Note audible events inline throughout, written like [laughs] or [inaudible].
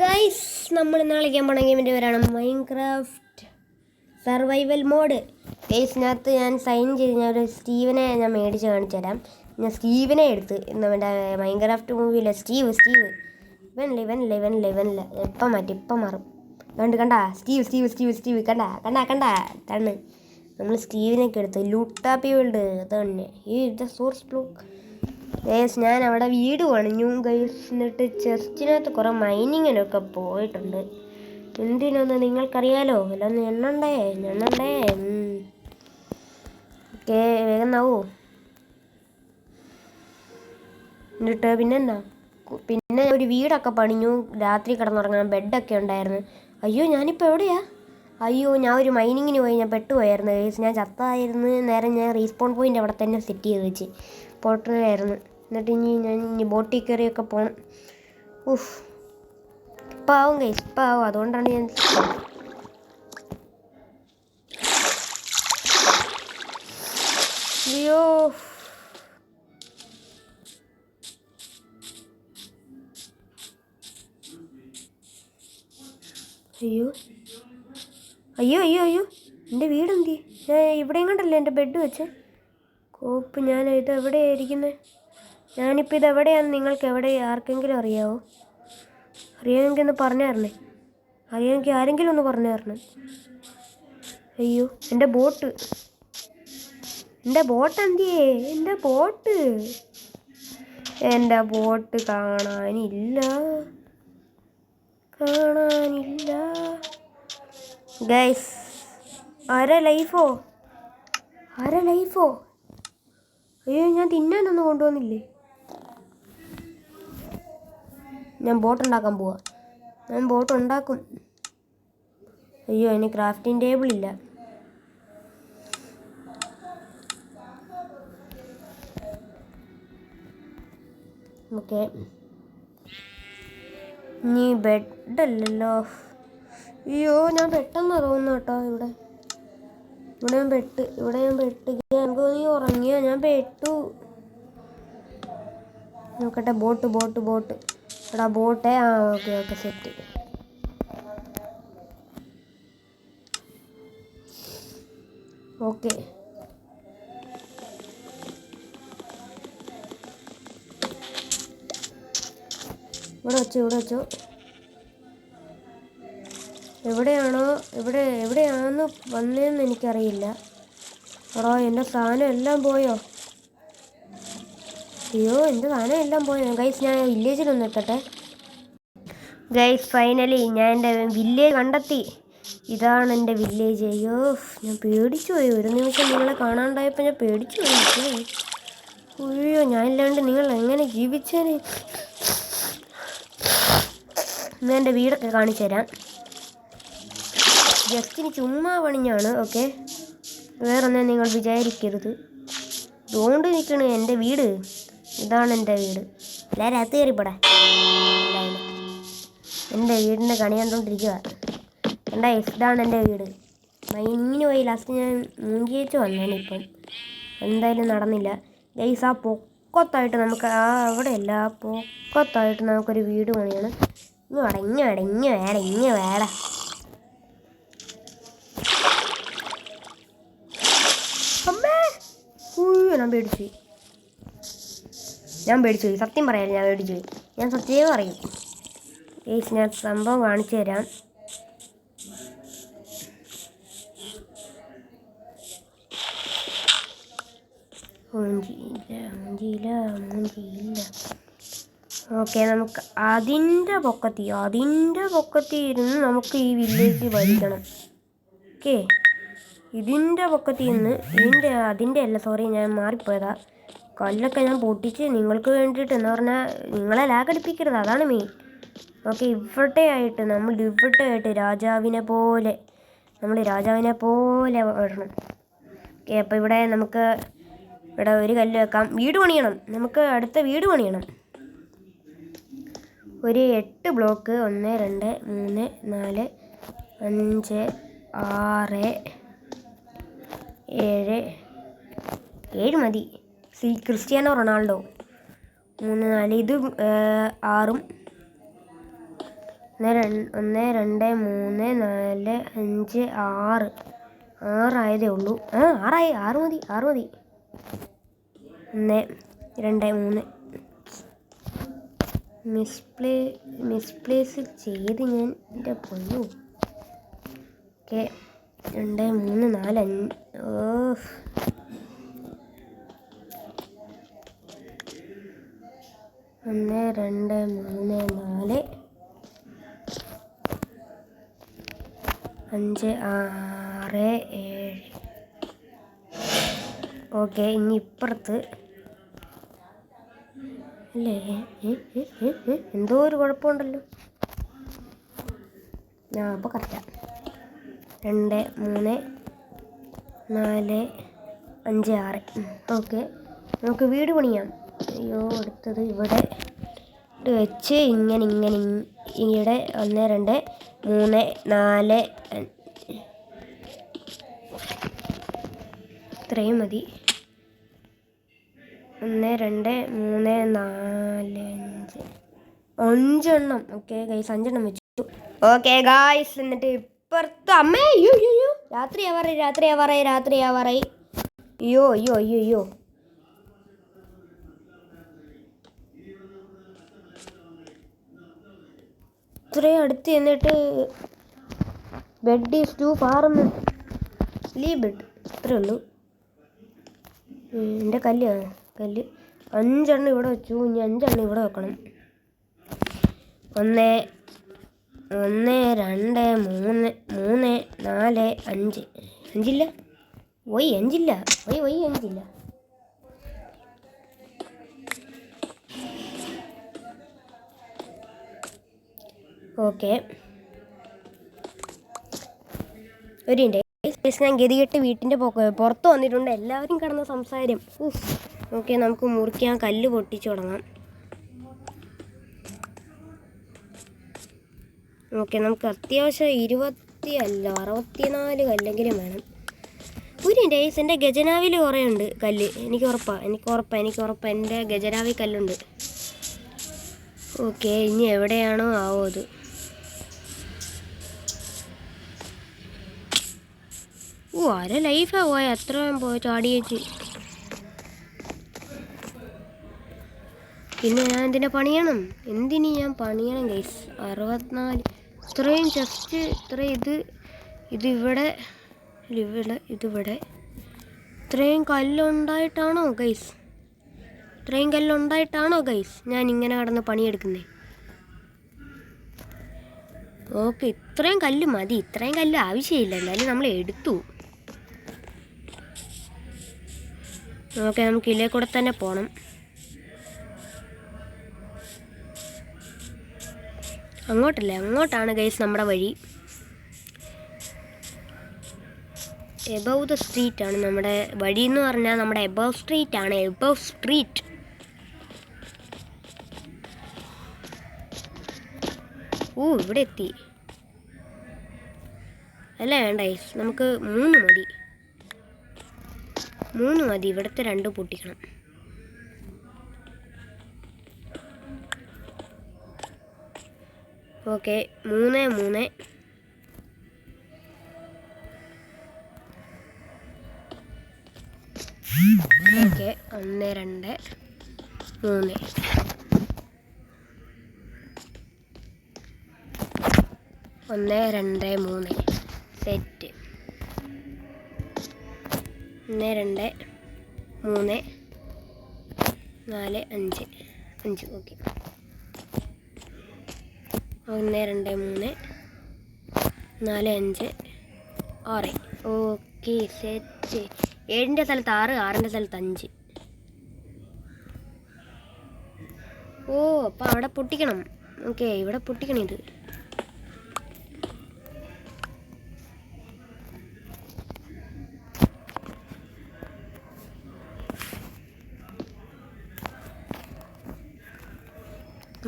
Guys നമ്മൾ ഇന്ന് കളിക്കാൻ പോണ ഗെയിമിന്റെ പേരാണ് മൈൻക്രാഫ്റ്റ് സർവൈവൽ മോഡ് ഗൈസിനകത്ത് ഞാൻ സൈൻ ചെയ്ത് ഞാൻ ഒരു സ്റ്റീവനെ ഞാൻ മേടിച്ച് കാണിച്ചു തരാം. ഞാൻ സ്റ്റീവനെ എടുത്ത് നമ്മുടെ മൈൻ മൈൻക്രാഫ്റ്റ് മൂവിയിലെ സ്റ്റീവ് സ്റ്റീവ്. ഇവനില്ല ഇവനില്ല ഇവനില്ല ഇവനില്ല. ഇപ്പം മാറ്റി ഇപ്പം മാറും. കണ്ട് കണ്ട? Steve Steve Steve Steve. കണ്ട കണ്ട കണ്ട? തണ്ണ് നമ്മൾ സ്റ്റീവിനൊക്കെ എടുത്ത് ലൂട്ടാപ്പി വേൾഡ് തന്നെ ഈ ഇത് സോഴ്സ് ബ്ലോക്ക് ഗൈസ് ഞാൻ അവിടെ വീട് പണിഞ്ഞു. ഗൈസ് എന്നിട്ട് ചെസ്റ്റിനകത്ത് കുറേ മൈനിങ്ങിനൊക്കെ പോയിട്ടുണ്ട്. എന്തിനൊന്ന് നിങ്ങൾക്കറിയാലോ? അല്ലൊന്ന് എണ്ണണ്ടേ എണ്ണണ്ടേ ഓക്കെ വേഗം നാവൂ? എന്നിട്ട് പിന്നെന്താ? പിന്നെ ഒരു വീടൊക്കെ പണിഞ്ഞു. രാത്രി കിടന്നുറങ്ങാൻ ബെഡൊക്കെ ഉണ്ടായിരുന്നു. അയ്യോ ഞാനിപ്പോൾ എവിടെയാ? അയ്യോ ഞാൻ ഒരു മൈനിങ്ങിന് പോയി ഞാൻ പെട്ടുപോയായിരുന്നു. ഗൈസ് ഞാൻ ചത്തായിരുന്നു നേരം ഞാൻ റീസ്പോൺ പോയിന്റ് അവിടെ തന്നെ സെറ്റ് ചെയ്ത് വെച്ച്. പോട്ടറായിരുന്നു എന്നിട്ട് ഇനി ഞാൻ ഇനി ബോട്ടിൽ കയറിയൊക്കെ പോകണം ഉഫ്. ഇപ്പം ആവും ഗൈസ് ഇപ്പം ആവും അതുകൊണ്ടാണ് ഞാൻ അയ്യോ. അയ്യോ. അയ്യോ അയ്യോ അയ്യോ. എന്റെ വീടെന്തി ഞാൻ ഇവിടെയും കണ്ടല്ലേ എന്റെ ബെഡ് വെച്ച്? കോപ്പ് ഞാൻ ഇത് എവിടെയാണ് ഇരിക്കുന്നത് ഞാനിപ്പോൾ ഇത് നിങ്ങൾക്ക് എവിടെ ആർക്കെങ്കിലും അറിയാവോ? അറിയാമെങ്കിൽ ഒന്ന് പറഞ്ഞു തരണേ. അറിയാമെങ്കിൽ ആരെങ്കിലും ഒന്ന് പറഞ്ഞു തരണം. അയ്യോ എന്റെ ബോട്ട്. എന്റെ ബോട്ട് എന്തിയേ എന്റെ ബോട്ട്. എന്റെ ബോട്ട് കാണാനില്ല. കാണാനില്ല. ഗൈസ് ആരാ ലൈഫോ? ആരാ ലൈഫോ? അയ്യോ ഞാൻ തിന്നാനൊന്നും കൊണ്ടുവന്നില്ലേ? ഞാൻ ബോട്ട് ഉണ്ടാക്കാൻ പോവാ. ഞാൻ ബോട്ട് ഉണ്ടാക്കും അയ്യോ അതിന് ക്രാഫ്റ്റിംഗ് ടേബിൾ ഇല്ല. ഓക്കെ. നീ ബെഡല്ലല്ലോ അയ്യോ ഞാൻ പെട്ടെന്ന് തോന്നുന്നു കേട്ടോ ഇവിടെ. ഇവിടെ ഞാൻ പെട്ട് ഇവിടെ ഞാൻ പെട്ട് എനിക്ക് നീ ഉറങ്ങിയ. ഞാൻ പെട്ടു. നോക്കട്ടെ ബോട്ട് ബോട്ട് ബോട്ട്. എടാ ബോട്ടേ. ആ ഓക്കെ ഓക്കെ സെറ്റ് ഓക്കെ. ഇവിടെ വെച്ചു ഇവിടെ വെച്ചു. എവിടെയാണോ ഇവിടെ എവിടെയാണെന്ന് വന്നതെന്ന് എനിക്കറിയില്ല. എടാ എന്റെ സാധനം എല്ലാം പോയോ? അയ്യോ എന്റെ സാധനം എല്ലാം പോയോ? ഗൈസ് ഞാൻ വില്ലേജിൽ ഒന്ന് എത്തട്ടെ. ഗൈസ് ഫൈനലി ഞാൻ എന്റെ വില്ലേജ് കണ്ടെത്തി. ഇതാണ് എന്റെ വില്ലേജ് അയ്യോ ഞാൻ പേടിച്ചു പോയി. ഒരു നിമിഷം നിങ്ങളെ കാണാണ്ടായപ്പോൾ ഞാൻ പേടിച്ചു പോയി. അയ്യോ ഞാനില്ലാണ്ട് നിങ്ങൾ എങ്ങനെ ജീവിച്ചേനെ? ഞാൻ എന്റെ വീടൊക്കെ കാണിച്ചു തരാം ജസ്റ്റിന് ചുമ്മാ പണിഞ്ഞാണ് ഓക്കെ? വേറൊന്നും നിങ്ങൾ വിചാരിക്കരുത്. ഇതുകൊണ്ട് നിൽക്കണ് എന്റെ വീട്. ഇതാണ് എന്റെ വീട്. എല്ലാവരും അകത്ത് കയറിപ്പോടാ എന്റെ വീടിന്റെ കണി കണ്ടുകൊണ്ടിരിക്കുക എന്താ ഇതാണ് എന്റെ വീട്. മൈനിങ്ങിന് പോയി ലാസ്റ്റ് ഞാൻ മുങ്ങിയേച്ച് വന്നാണ് ഇപ്പം. എന്തായാലും നടന്നില്ല. ഗൈസ് ആ പൊക്കത്തായിട്ട് നമുക്ക് ആ അവിടെയല്ല ആ പൊക്കത്തായിട്ട് നമുക്കൊരു വീട് പണിയാണ്. ഇന്ന് അടങ്ങി അടങ്ങി വേട ഇങ്ങ് വേട അമ്മേ ഉയ്യോ ഞാൻ പേടിച്ചു. ഞാൻ പേടിച്ചു. പോയി സത്യം പറയാം ഞാൻ പേടിച്ചു. പോയി ഞാൻ സത്യം പറയും. ഏസ് ഞാൻ സംഭവം കാണിച്ചു തരാം. ഓക്കെ നമുക്ക് അതിന്റെ പൊക്കത്തി അതിന്റെ പൊക്കത്തി ഇരുന്ന് നമുക്ക് ഈ വില്ലേജ് ഭരിക്കണം ഓക്കെ? ഇതിന്റെ പൊക്കത്തിൽ നിന്ന് ഇതിന്റെ അതിന്റെ അല്ല സോറി ഞാൻ മാറിപ്പോയതാ. കല്ലൊക്കെ ഞാൻ പൊട്ടിച്ച് നിങ്ങൾക്ക് വേണ്ടിയിട്ട് എന്ന് പറഞ്ഞാൽ നിങ്ങളെ ലാഗടിപ്പിക്കരുത് അതാണ് മെയിൻ ഓക്കെ ഇവിടെ ആയിട്ട് നമ്മൾ ഇവിടെ ആയിട്ട് രാജാവിനെ പോലെ നമ്മൾ രാജാവിനെ പോലെ വരണം. ഓക്കെ അപ്പോൾ ഇവിടെ നമുക്ക് ഇവിടെ ഒരു കല്ല് വെക്കാം. വീട് പണിയണം. നമുക്ക് അടുത്ത വീട് പണിയണം. ഒരു എട്ട് ബ്ലോക്ക് ഒന്ന് രണ്ട് മൂന്ന് നാല് അഞ്ച് ആറ് ഏഴ് ഏഴ് മതി. സി ക്രിസ്ത്യാനോ റൊണാൾഡോ. മൂന്ന് നാല്. ഇത് ആറും. ഒന്ന് രണ്ട് ഒന്ന് രണ്ട് മൂന്ന് നാല് അഞ്ച് ആറ്. ആറായതേ ഉള്ളൂ. ആ ആറായി. ആറ് മതി ആറ് മതി. ഒന്ന് രണ്ട് മൂന്ന്. മിസ്പ്ലേ മിസ്പ്ലേസ് ചെയ്ത് ഞാൻ എന്റെ പൊന്നു. ഓക്കെ. രണ്ട് മൂന്ന് നാല് അഞ്ച്. ഒന്ന് രണ്ട് മൂന്ന് നാല്. അഞ്ച് ആറ് ഏഴ്. ഓക്കെ ഇനി ഇപ്പുറത്ത്. അല്ലേ? എന്തോ ഒരു കുഴപ്പമുണ്ടല്ലോ. ആ അപ്പോൾ കറക്റ്റാ രണ്ട് മൂന്ന് നാല് അഞ്ച് ആറ്. ഓക്കെ. നമുക്ക് വീട് പണിയാം. അയ്യോ അടുത്തത് ഇവിടെ വെച്ച് ഇങ്ങനെ ഇങ്ങനെ ഇങ് ഇവിടെ ഒന്ന് രണ്ട് മൂന്ന് നാല് ഇത്രയും മതി. ഒന്ന് രണ്ട് മൂന്ന് നാല് അഞ്ച്. അഞ്ചെണ്ണം. ഓക്കെ ഗൈസ് അഞ്ചെണ്ണം വെച്ചു. ഓക്കെ ഗായ്സ് എന്നിട്ട് ഇപ്പുറത്ത് അമ്മേ അയ്യോ അയ്യോ അയ്യോ. രാത്രിയാവാറേ രാത്രിയാവാറേ രാത്രിയാവാറായി അയ്യോ അയ്യോ അയ്യോ അയ്യോ. ഇത്രയും അടുത്ത് എന്നിട്ട് ബെഡ് ഈസ് ടു ഫാർന്ന് ലീ ബെഡ് ഇത്രേ ഉള്ളൂ. എന്റെ കല്ലാണ് കല്ല്. അഞ്ചെണ്ണം ഇവിടെ വെച്ചു. ഇനി അഞ്ചെണ്ണം ഇവിടെ വെക്കണം. ഒന്ന് ഒന്ന് രണ്ട് മൂന്ന് മൂന്ന് നാല് അഞ്ച്. അഞ്ചില്ല? ഒയ് അഞ്ചില്ല. ഒയ് ഒയ് അഞ്ചില്ല. ഓക്കെ. ഒരു മിനിറ്റ്. ഞാൻ ഗതികെട്ട് വീട്ടിന്റെ പുറത്ത് വന്നിട്ടുണ്ട്. എല്ലാവരും കിടന്ന സംസാരം ഓക്കെ നമുക്ക് മുറിക്കാൻ കല്ല് പൊട്ടിച്ചു തുടങ്ങാം. ഓക്കെ നമുക്ക് അത്യാവശ്യം ഇരുപത്തി അല്ല അറുപത്തിനാല് കല്ലെങ്കിലും വേണം. ഒരു ഡേയ്സ് എന്റെ ഗജനാവിൽ കുറേ ഉണ്ട് കല്ല്. എനിക്ക് ഉറപ്പാണ് എനിക്ക് ഉറപ്പാണ് എനിക്ക് ഉറപ്പാണ് എന്റെ ഗജനാവിൽ കല്ലുണ്ട്. ഓക്കെ ഇനി എവിടെയാണോ ആവോ അത്? ഓ അര ലൈഫാ പോയ. അത്രയും പോയി ചാടി വെച്ച് പിന്നെ ഞാൻ എന്തിനാ പണിയണം? എന്തിന് ഞാൻ പണിയണം ഗൈസ് അറുപത്തിനാല്. ഇത്രയും ജസ്റ്റ് ഇത്ര ഇത് ഇതിവിടെ ഇവിടെ ഇതിവിടെ. ഇത്രയും കല്ലുണ്ടായിട്ടാണോ ഗൈസ് ഇത്രയും കല്ലുണ്ടായിട്ടാണോ ഗൈസ് ഞാൻ ഇങ്ങനെ കടന്ന് പണിയെടുക്കുന്നത് ഓക്കെ ഇത്രയും കല്ല് മതി. ഇത്രയും കല്ല് ആവശ്യമില്ല. എന്തായാലും നമ്മൾ എടുത്തു. ഓക്കെ നമുക്ക് ഇല്ലേ കൂടെ തന്നെ പോകണം അങ്ങോട്ടല്ലേ? അങ്ങോട്ടാണ് ഗൈസ് നമ്മുടെ വഴി. എബവ് ദ സ്ട്രീറ്റ് ആണ് നമ്മുടെ വഴി എന്ന് പറഞ്ഞാൽ നമ്മുടെ എബവ് സ്ട്രീറ്റ് ആണ്. എബവ് സ്ട്രീറ്റ് ഓ ഇവിടെ എത്തി. അല്ല വേണ്ട. നമുക്ക് മൂന്ന് മതി. മൂന്ന് മതി. ഇവിടുത്തെ രണ്ട് പൊട്ടിക്കണം. ഓക്കെ മൂന്ന് മൂന്ന്. ഓക്കെ ഒന്ന് രണ്ട് മൂന്ന്. ഒന്ന് രണ്ട് മൂന്ന്. സെറ്റ്. ഒന്ന് രണ്ട് മൂന്ന്. നാല് അഞ്ച്. അഞ്ച് ഓക്കെ. ഒന്ന് രണ്ട് മൂന്ന് നാല് അഞ്ച് ആറ്. ഓക്കെ സെറ്റ് ഏഴിന്റെ സ്ഥലത്ത് ആറ് ആറിന്റെ സ്ഥലത്ത് അഞ്ച്. ഓ അപ്പം അവിടെ പൊട്ടിക്കണം. ഓക്കെ ഇവിടെ പൊട്ടിക്കണം ഇത്.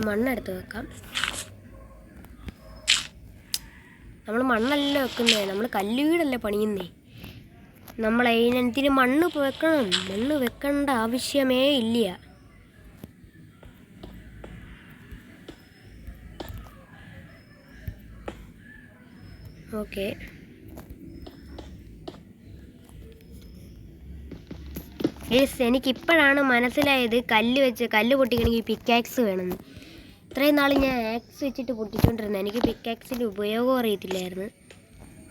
മണ്ണെടുത്ത് വെക്കാം. നമ്മൾ മണ്ണല്ല വെക്കുന്നേ? നമ്മൾ കല്ലുവീടല്ലേ പണിയുന്നേ? നമ്മൾ അതിനത്തിന് മണ്ണ് വെക്കണം. മണ്ണ് വെക്കേണ്ട ആവശ്യമേ ഇല്ല. ഓക്കെ. എനിക്കിപ്പോഴാണ് മനസ്സിലായത് കല്ല് വെച്ച് കല്ല് പൊട്ടിക്കണമെങ്കിൽ പിക്കാക്സ് വേണമെന്ന് ഇത്രയും നാൾ ഞാൻ ആക്സ് വെച്ചിട്ട് പൊട്ടിച്ചുകൊണ്ടിരുന്നത് എനിക്ക് പിക്ക് പിക്കാക്സിന്റെ ഉപയോഗം അറിയത്തില്ലായിരുന്നു.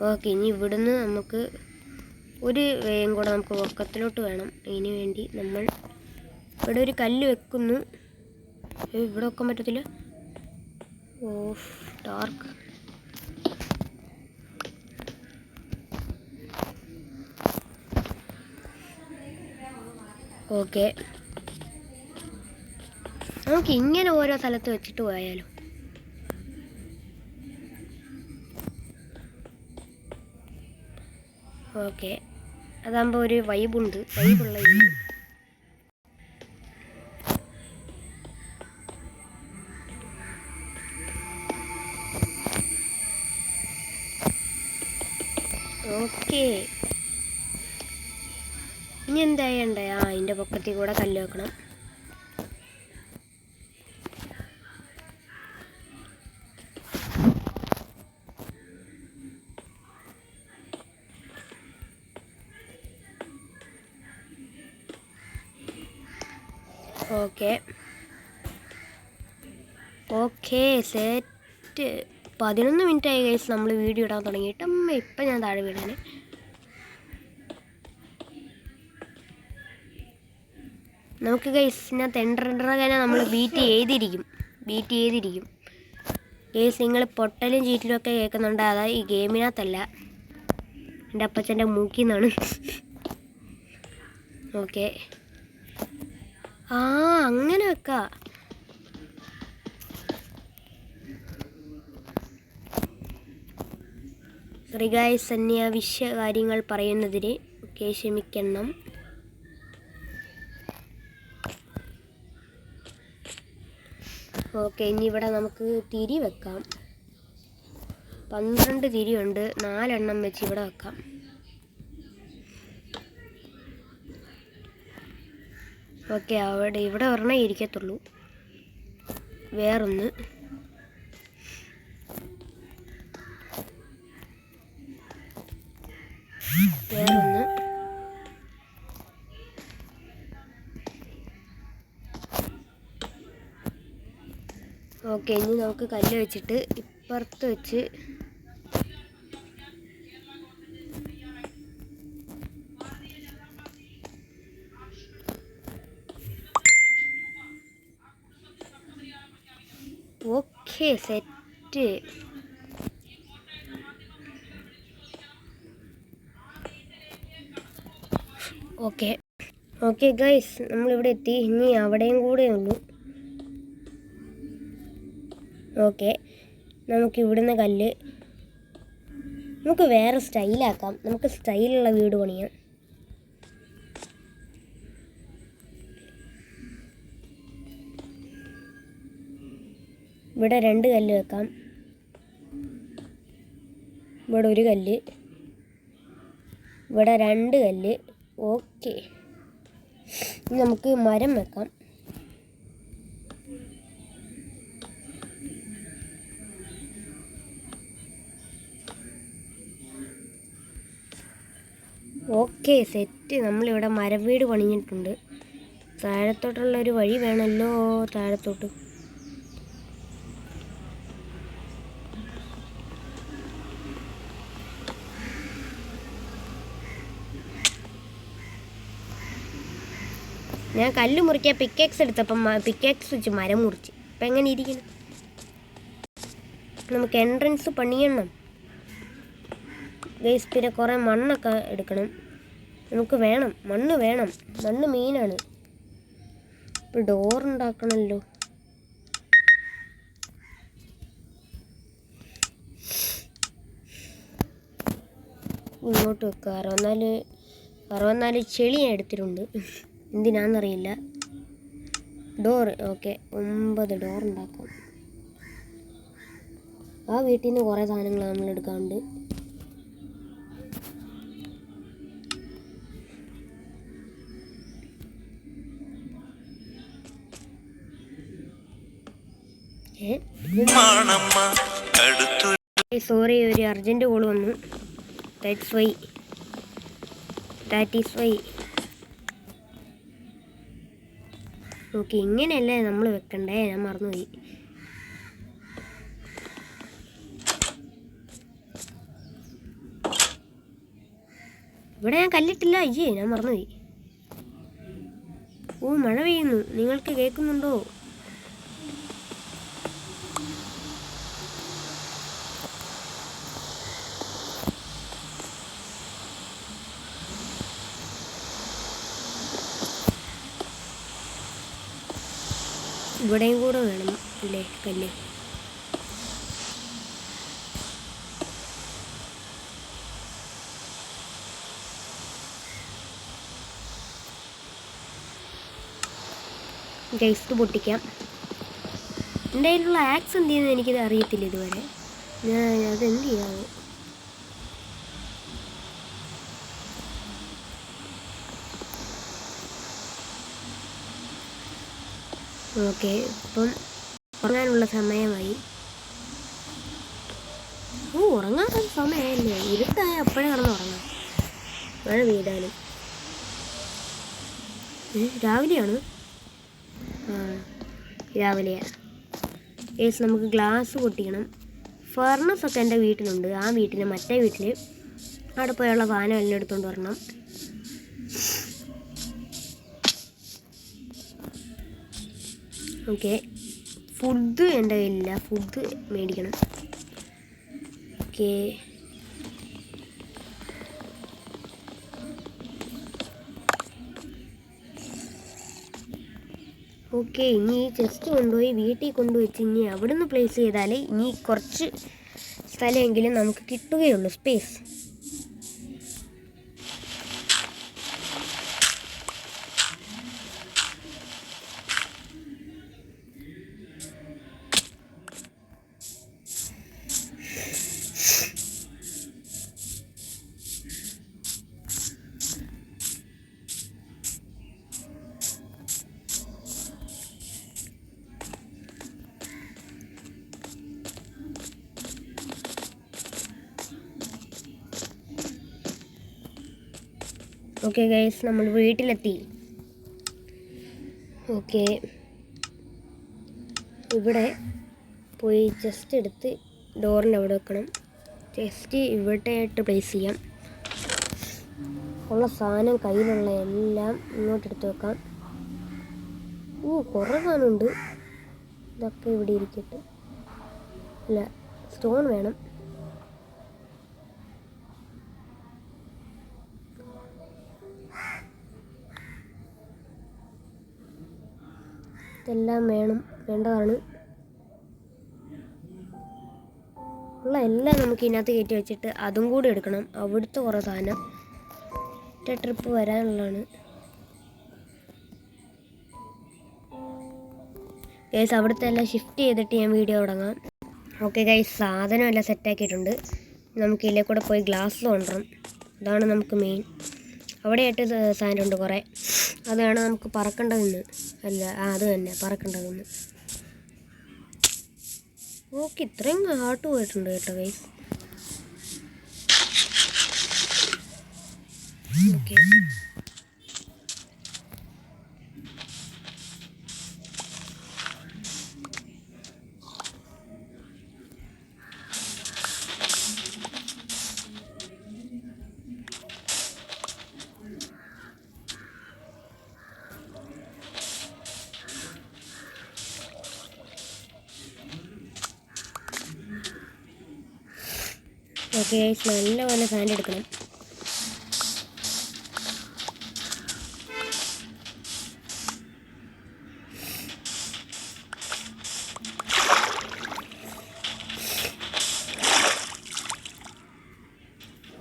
ഓക്കെ ഇനി ഇവിടുന്ന് നമുക്ക് ഒരു വേഗം കൂടെ നമുക്ക് പൊക്കത്തിലോട്ട് വേണം. അതിന് വേണ്ടി നമ്മൾ ഇവിടെ ഒരു കല്ല് വെക്കുന്നു. ഇവിടെ വെക്കാൻ പറ്റത്തില്ല? ഓഫ് ഡാർക്ക് ഓക്കെ നമുക്ക് ഇങ്ങനെ ഓരോ സ്ഥലത്ത് വെച്ചിട്ട് പോയാലോ? ഓക്കെ. അതാകുമ്പോൾ ഒരു വൈബുണ്ട് വൈബുള്ള ഓക്കെ. ഇനി എന്താ ചെയ്യണ്ടേ ആ അതിന്റെ പൊക്കത്തിൽ കൂടെ കല്ല് വെക്കണം. ഓക്കെ. Okay set. പതിനൊന്ന് മിനിറ്റ് ആയി കഴിച്ച് നമ്മൾ വീഡിയോ ഇടാൻ തുടങ്ങിയിട്ട്. അമ്മ ഇപ്പം ഞാൻ താഴെ വീടാൻ നമുക്ക് ഗൈസ് ഇതിനകത്ത് എൻട്രൻഡറാകാനെ നമ്മൾ ബീറ്റ് ചെയ്തിരിക്കും. ബീറ്റ് ചെയ്തിരിക്കും. ഗൈസ് നിങ്ങൾ പൊട്ടലും ചീറ്റിലും ഒക്കെ കേൾക്കുന്നുണ്ട്. അതാ ഈ ഗെയിമിനകത്തല്ല എന്റെ അപ്പച്ചന്റെ മൂക്കിൽ നിന്നാണ്. [laughs] ഓക്കെ. ആ അങ്ങനെ വെക്കാം. റിഗായ്സ് സന്യാവിശ്യ കാര്യങ്ങൾ പറയുന്നതിന് ഒക്കെ ക്ഷമിക്കണം. ഓക്കെ ഇനി ഇവിടെ നമുക്ക് തിരി വെക്കാം. പന്ത്രണ്ട് തിരിയുണ്ട് നാലെണ്ണം വെച്ച് ഇവിടെ വെക്കാം. ഓക്കെ അവിടെ ഇവിടെ ഒരെണ്ണം ഇരിക്കത്തുള്ളൂ. വേറൊന്ന്. വേറൊന്ന്. ഓക്കെ ഇനി നമുക്ക് കല്ല് വെച്ചിട്ട് ഇപ്പുറത്ത് വെച്ച് okay set. Okay. Okay guys നമ്മളിവിടെ എത്തി. ഇനി അവിടെയും കൂടെ ഉള്ളൂ. ഓക്കെ. നമുക്ക് ഇവിടുന്ന് കല്ല്. നമുക്ക് വേറെ സ്റ്റൈലാക്കാം നമുക്ക് സ്റ്റൈലുള്ള വീട് പണിയാം. ഇവിടെ രണ്ട് കല്ല് വെക്കാം. ഇവിടെ ഒരു കല്ല്. ഇവിടെ രണ്ട് കല്ല്. ഓക്കെ. ഇനി നമുക്ക് മരം വെക്കാം. Okay set. നമ്മളിവിടെ മരവീട് പണിഞ്ഞിട്ടുണ്ട്. താഴത്തോട്ടുള്ള ഒരു വഴി വേണമല്ലോ താഴത്തോട്ട് ഞാൻ കല്ല് മുറിക്കാൻ പിക്കേക്സ് എടുത്തപ്പം പിക്കേക്സ് വെച്ച് മരം മുറിച്ച്. ഇപ്പം എങ്ങനെ ഇരിക്കണം നമുക്ക് എൻട്രൻസ് പണിയണം. ഗൈസ് പിന്നെ കുറേ മണ്ണൊക്കെ എടുക്കണം. നമുക്ക് വേണം. മണ്ണ് വേണം. മണ്ണ് മെയിനാണ് ഇപ്പോൾ ഡോർ ഉണ്ടാക്കണമല്ലോ ഇങ്ങോട്ട് വെക്കുക അറുപത്തിനാല് അറുപത്തിനാല് ചെളി ഞാൻ എടുത്തിട്ടുണ്ട്. എന്തിനാണെന്നറിയില്ല ഡോർ ഓക്കെ ഒമ്പത് ഡോർ ഉണ്ടാക്കാം. ആ വീട്ടിൽ നിന്ന് കുറേ സാധനങ്ങൾ നമ്മൾ എടുക്കാണ്ട്. സോറി ഒരു അർജന്റ് കോൾ വന്നു. That's why that is why okay ഇങ്ങനെയല്ലേ നമ്മൾ വെക്കണ്ടേ? ഞാൻ മറന്നുപോയി. ഇവിടെ ഞാൻ കല്ലിട്ടില്ല. അയ്യേ ഞാൻ മറന്നുപോയി. ഓ മഴ പെയ്യുന്നു. നിങ്ങൾക്ക് കേൾക്കുന്നുണ്ടോ? ഇവിടെയും കൂടെ വേണം അല്ലേ കല്ല് ഗൈസ് പൊട്ടിക്കാം. എന്റെ കയ്യിലുള്ള ആക്സ് എന്ത് ചെയ്യുന്നത് എനിക്കിത് അറിയത്തില്ല ഇതുവരെ. ഞാൻ അതെന്ത് ചെയ്യാമോ ഓക്കെ ഇപ്പം ഉറങ്ങാനുള്ള സമയമായി. ഓ ഉറങ്ങാൻ സമയമല്ലേ ഇരുട്ടായ അപ്പോഴേ കിടന്ന് ഉറങ്ങാം. മഴ പെയ്താലും. രാവിലെയാണ്? രാവിലെയാണ് ഏസ് നമുക്ക് ഗ്ലാസ് പൊട്ടിക്കണം. ഫർണസ് ഒക്കെ എന്റെ വീട്ടിലുണ്ട്. ആ വീട്ടിൽ മറ്റേ വീട്ടിൽ അവിടെ പോയുള്ള വാനം എല്ലാം എടുത്തുകൊണ്ട് വരണം. ഓക്കെ. ഫുഡ് എന്റെ കയ്യിലില്ല. ഫുഡ് മേടിക്കണം. ഓക്കെ. ഓക്കെ ഇനി ഈ ചെസ്റ്റ് കൊണ്ടുപോയി വീട്ടിൽ കൊണ്ടുവച്ച് ഇനി അവിടെ നിന്ന് പ്ലേസ് ചെയ്താലേ ഇനി കുറച്ച് സ്ഥലമെങ്കിലും നമുക്ക് കിട്ടുകയുള്ളൂ സ്പേസ് ഓക്കെ ഗൈസ് നമ്മൾ വീട്ടിലെത്തി. ഓക്കെ ഇവിടെ പോയി ജസ്റ്റ് എടുത്ത് ഡോറിന്റെ അവിടെ വെക്കണം. ജസ്റ്റ് ഇവിടെ ആയിട്ട് പ്ലേസ് ചെയ്യാം. ഉള്ള സാധനം കയ്യിലുള്ള എല്ലാം ഇങ്ങോട്ട് എടുത്ത് വെക്കാം. ഓ കുറേ സാധനമുണ്ട്. ഇതൊക്കെ ഇവിടെ ഇരിക്കട്ടെ. അല്ല സ്റ്റോൺ വേണം. ഇതെല്ലാം വേണം വേണ്ടതാണ്. ഉള്ള എല്ലാം നമുക്ക് ഇതിനകത്ത് കയറ്റി വെച്ചിട്ട് അതും കൂടി എടുക്കണം. അവിടുത്തെ കുറേ സാധനം ഒറ്റ ട്രിപ്പ് വരാനുള്ളതാണ്. ഗൈസ് അവിടുത്തെ എല്ലാം ഷിഫ്റ്റ് ചെയ്തിട്ട് ഞാൻ വീഡിയോ തുടങ്ങാം. ഓക്കെ ഗൈസ് സാധനം എല്ലാം സെറ്റാക്കിയിട്ടുണ്ട് നമുക്ക് ഇതിലെ കൂടെ പോയി ഗ്ലാസ് കൊണ്ടുവരണം. അതാണ് നമുക്ക് മെയിൻ അവിടെയായിട്ട് സാധനം സാധനമുണ്ട് കുറേ. അതാണ് നമുക്ക് പറക്കേണ്ടതെന്ന്. അല്ല ആ അത് തന്നെ പറക്കേണ്ടതെന്ന്. ഓക്കെ ഇത്രയും ഹാർട്ട് പോയിട്ടുണ്ട് കേട്ടോ കൈ ഓക്കെ. ഗൈസ് നല്ലപോലെ ഫാൻ എടുക്കണം.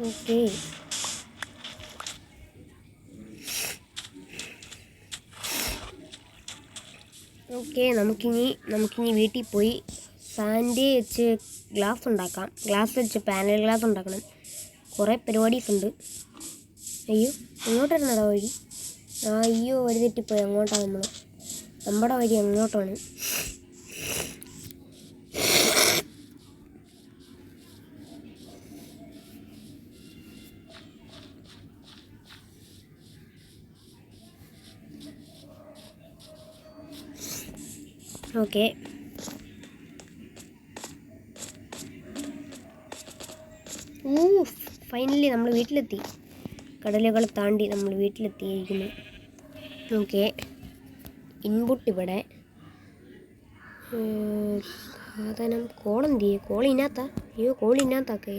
ഓക്കെ ഓക്കെ നമുക്കിനി നമുക്കിനി വീട്ടിൽ പോയി ഫാന്റെ വെച്ച് ഗ്ലാസ് ഉണ്ടാക്കാം. ഗ്ലാസ് വെച്ച് പാനൽ ഗ്ലാസ് ഉണ്ടാക്കണം. കുറേ പരിപാടീസ് ഉണ്ട്. അയ്യോ ഇങ്ങോട്ടായിരുന്നടാ വഴി? ആ അയ്യോ വഴി തെറ്റിപ്പോയി. എങ്ങോട്ടാണ് നമ്മൾ നമ്മുടെ വഴി എങ്ങോട്ടാണ് ഓക്കെ ഊ ഫൈനലി നമ്മൾ വീട്ടിലെത്തി. കടലുകൾ താണ്ടി നമ്മൾ വീട്ടിലെത്തിയിരിക്കുന്നു. ഓക്കെ ഇൻപുട്ട് ഇവിടെ. സാധനം കോളം ചെയ്യും? കോളിനകത്ത അയ്യോ കോളിനകത്താക്കേ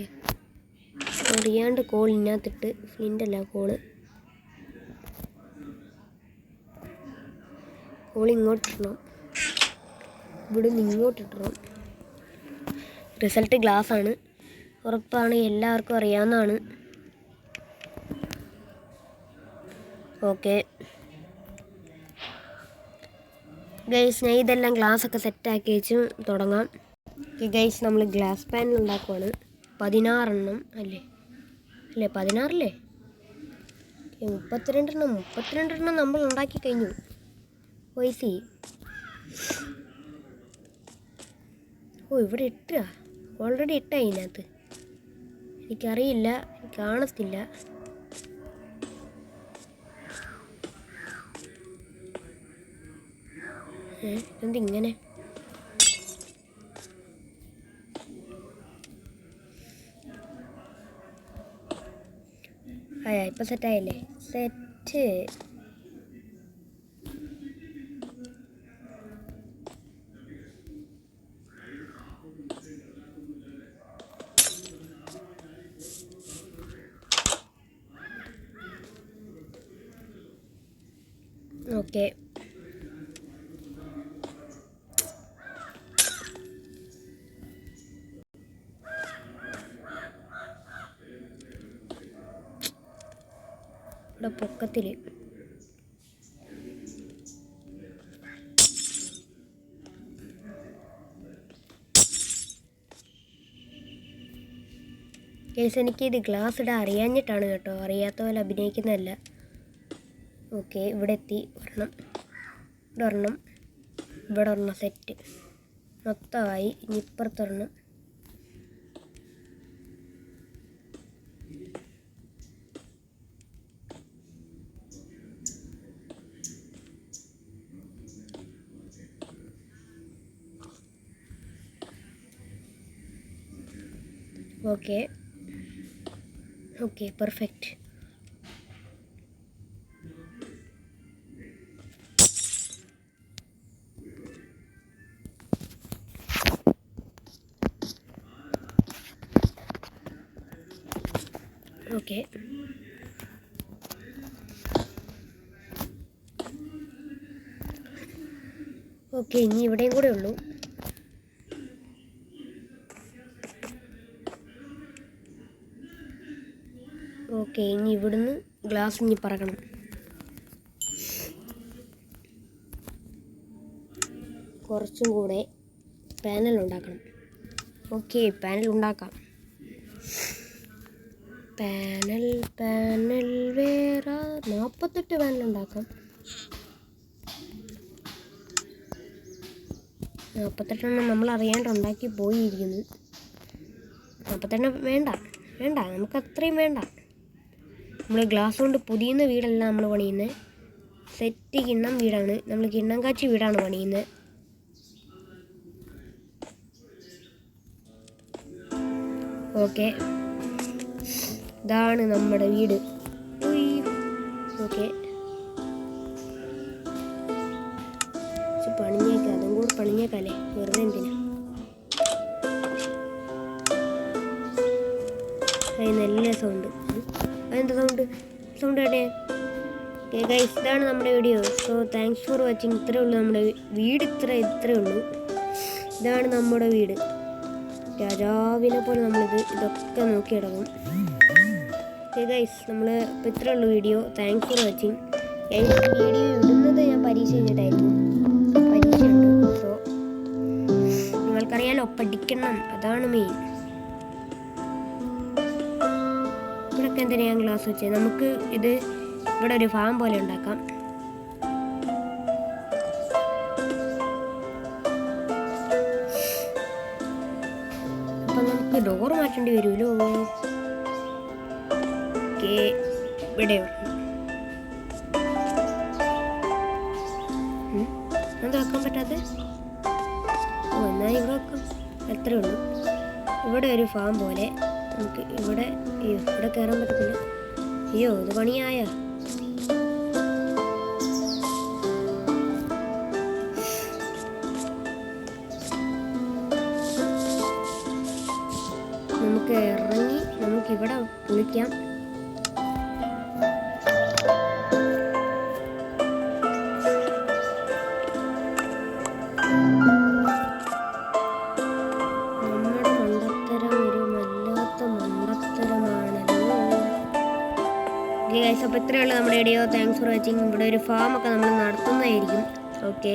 അറിയാണ്ട് കോളിനകത്തിട്ട് ഫ്ലിന്റല്ല കോൾ കോളിങ്ങോട്ടിടണം ഇവിടുന്ന് ഇങ്ങോട്ടിട്ടണം റിസൾട്ട് ഗ്ലാസ് ആണ്. ഉറപ്പാണ് എല്ലാവർക്കും അറിയാവുന്നതാണ്. ഓക്കെ. ഗൈസ് ഞാൻ ഇതെല്ലാം ഗ്ലാസ് ഒക്കെ സെറ്റാക്കി വെച്ച് തുടങ്ങാം. ഗൈസ് നമ്മൾ ഗ്ലാസ് പാനൽ ഉണ്ടാക്കുവാണ്. പതിനാറെണ്ണം അല്ലേ? അല്ലേ പതിനാറല്ലേ? മുപ്പത്തിരണ്ടെണ്ണം മുപ്പത്തിരണ്ടെണ്ണം നമ്മൾ ഉണ്ടാക്കി കഴിഞ്ഞു. വൈസി. ഓ ഇവിടെ ഇട്ടുക ഓൾറെഡി ഇട്ട ഇതിനകത്ത്. എനിക്കറിയില്ല എനിക്ക് കാണത്തില്ല എന്തിങ്ങനെ? ആയാ ഇപ്പം സെറ്റായില്ലേ സെറ്റ് ഓക്കെ ഇവിടെ പൊക്കത്തിൽ എനിക്ക് ഇത് ഗ്ലാസ് ഇടാൻ അറിയാഞ്ഞിട്ടാണ് കേട്ടോ. അറിയാത്ത പോലെ അഭിനയിക്കുന്നതല്ല. ഓക്കെ ഇവിടെ എത്തി ഒരെണ്ണം. ഇവിടെ ഒരെണ്ണം ഇവിടെ ഒരെണ്ണം സെറ്റ്. മൊത്തമായി ഇനി ഇപ്പുറത്തൊരെണ്ണം. Okay. Okay perfect. Okay. Okay ഇനി ഇവിടെയും കൂടെ ഉള്ളൂ. ഓക്കെ ഇനി ഇവിടുന്ന് ഗ്ലാസ് ഇനി പറക്കണം. കുറച്ചും കൂടെ പാനൽ ഉണ്ടാക്കണം. ഓക്കെ പാനൽ ഉണ്ടാക്കാം. പാനൽ പാനൽ വേറെ. നാൽപ്പത്തെട്ട് പാനൽ ഉണ്ടാക്കാം. നാൽപ്പത്തെട്ടെണ്ണം നമ്മൾ അറിയാണ്ട് ഉണ്ടാക്കി പോയിരിക്കുന്നു. നാൽപ്പത്തെണ്ണം വേണ്ട വേണ്ട. നമുക്ക് അത്രയും വേണ്ട. നമ്മൾ ഗ്ലാസ് കൊണ്ട് പുതിയുന്ന വീടല്ല നമ്മൾ പണിയുന്നത് സെറ്റ് കിണ്ണം വീടാണ്. നമ്മൾ കിണ്ണം കാച്ചി വീടാണ് പണിയുന്നത് ഓക്കെ ഇതാണ് നമ്മുടെ വീട്. ഓക്കെ. പണിഞ്ഞേക്കാം അതും കൂടെ പണിഞ്ഞേക്കാല്ലേ? വെറുതെ എന്തിനാ? അതിന് നല്ല സൗണ്ട് അതെന്താ സൗണ്ട് സൗണ്ട് എവിടെ ഗൈസ് ഇതാണ് നമ്മുടെ video so thanks for watching ഇത്രേ ഉള്ളൂ നമ്മുടെ വീട് ഇത്ര ഇത്രേ ഉള്ളൂ. ഇതാണ് നമ്മുടെ വീട്. രാജാവിനെ പോലെ നമ്മളിത് ഇതൊക്കെ നോക്കി ഓക്കെ ഗൈസ് നമ്മൾ ഇപ്പോൾ ഇത്രേ ഉള്ളൂ video thanks for watching video ഇടുന്നത് ഞാൻ പരീക്ഷ കഴിഞ്ഞിട്ടായിരുന്നു പരീക്ഷയുണ്ട് സോ നിങ്ങൾക്കറിയാലോ പഠിക്കണം. അതാണ് മെയിൻ ഇവിടൊക്കെ എന്തിനാ ഗ്ലാസ് വെച്ചത് നമുക്ക് ഇത് ഇവിടെ ഒരു ഫാം പോലെ ഉണ്ടാക്കാം. അപ്പം നമുക്ക് ഡോർ മാറ്റേണ്ടി വരുമല്ലോ. ഇവിടെ. ഉം. എന്താ വെക്കാൻ പറ്റാത്ത? ഓ എന്നാൽ ഇവിടെ വെക്കാം. അത്രേ ഉള്ളൂ. ഇവിടെ ഒരു ഫാം പോലെ. നമുക്ക് ഇവിടെ ഇവിടെ കയറാൻ പറ്റത്തില്ല. അയ്യോ ഇത് പണിയായ? നമുക്ക് ഇറങ്ങി നമുക്ക് ഇവിടെ കുളിക്കാം ഒരു ഫാം ഒക്കെ നമ്മൾ നടത്തുന്നതായിരിക്കും. ഓക്കെ